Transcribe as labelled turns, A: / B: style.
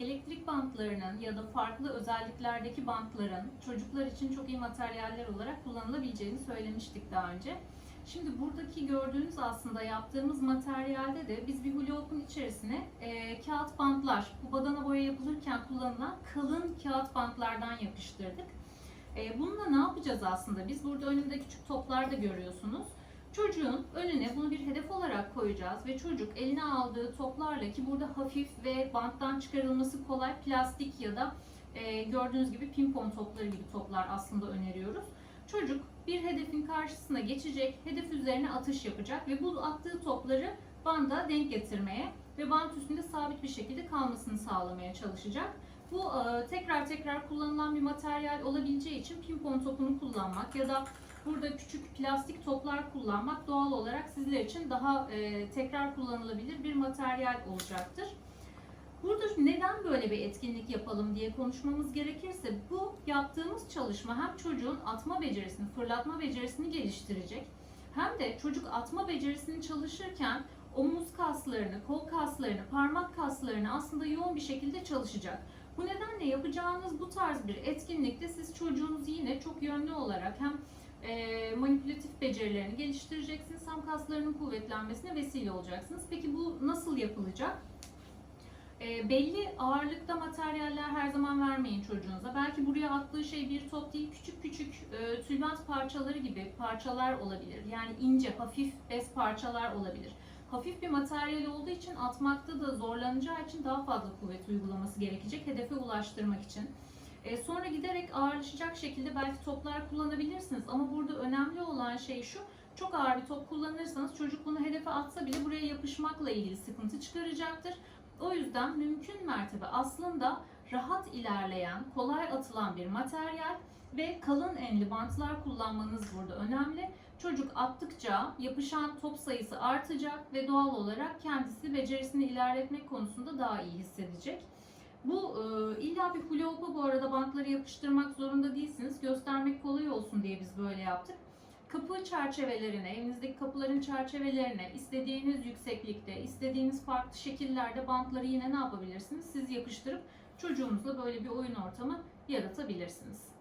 A: elektrik bantlarının ya da farklı özelliklerdeki bantların çocuklar için çok iyi materyaller olarak kullanılabileceğini söylemiştik daha önce. Şimdi buradaki gördüğünüz aslında yaptığımız materyalde de biz bir hula hoop'un içerisine e, kağıt bantlar, bu badana boya yapılırken kullanılan kalın kağıt bantlardan yapıştırdık. E, bununla ne yapacağız aslında? Biz burada önümde küçük toplar da görüyorsunuz. Çocuğun önüne bunu bir hedef olarak koyacağız ve çocuk eline aldığı toplarla ki burada hafif ve banttan çıkarılması kolay plastik ya da e, gördüğünüz gibi pimpon topları gibi toplar aslında öneriyoruz. Çocuk bir hedefin karşısına geçecek, hedef üzerine atış yapacak ve bu attığı topları banda denk getirmeye ve bant üstünde sabit bir şekilde kalmasını sağlamaya çalışacak. Bu e, tekrar tekrar kullanılan bir materyal olabileceği için pimpon topunu kullanmak ya da burada küçük plastik toplar kullanmak doğal olarak sizler için daha e, tekrar kullanılabilir bir materyal olacaktır. Burada neden böyle bir etkinlik yapalım diye konuşmamız gerekirse bu yaptığımız çalışma hem çocuğun atma becerisini, fırlatma becerisini geliştirecek hem de çocuk atma becerisini çalışırken omuz kaslarını, kol kaslarını, parmak kaslarını aslında yoğun bir şekilde çalışacak. Bu nedenle yapacağınız bu tarz bir etkinlikte siz çocuğunuzu yine çok yönlü olarak hem manipülatif becerilerini geliştireceksiniz hem kaslarının kuvvetlenmesine vesile olacaksınız. Peki bu nasıl yapılacak? E, belli ağırlıkta materyaller her zaman vermeyin çocuğunuza. Belki buraya attığı şey bir top değil, küçük küçük e, tülbent parçaları gibi parçalar olabilir. Yani ince, hafif bez parçalar olabilir. Hafif bir materyal olduğu için atmakta da zorlanacağı için daha fazla kuvvet uygulaması gerekecek hedefe ulaştırmak için. E, sonra giderek ağırlaşacak şekilde belki toplar kullanabilirsiniz ama burada önemli olan şey şu, çok ağır bir top kullanırsanız çocuk bunu hedefe atsa bile buraya yapışmakla ilgili sıkıntı çıkaracaktır. O yüzden mümkün mertebe aslında rahat ilerleyen, kolay atılan bir materyal ve kalın enli bantlar kullanmanız burada önemli. Çocuk attıkça yapışan top sayısı artacak ve doğal olarak kendisi becerisini ilerletmek konusunda daha iyi hissedecek. Bu e, illa bir hula bu arada bantları yapıştırmak zorunda değilsiniz. Göstermek kolay olsun diye biz böyle yaptık. Kapı çerçevelerine, evinizdeki kapıların çerçevelerine istediğiniz yükseklikte, istediğiniz farklı şekillerde bantları yine ne yapabilirsiniz? Siz yapıştırıp çocuğunuzla böyle bir oyun ortamı yaratabilirsiniz.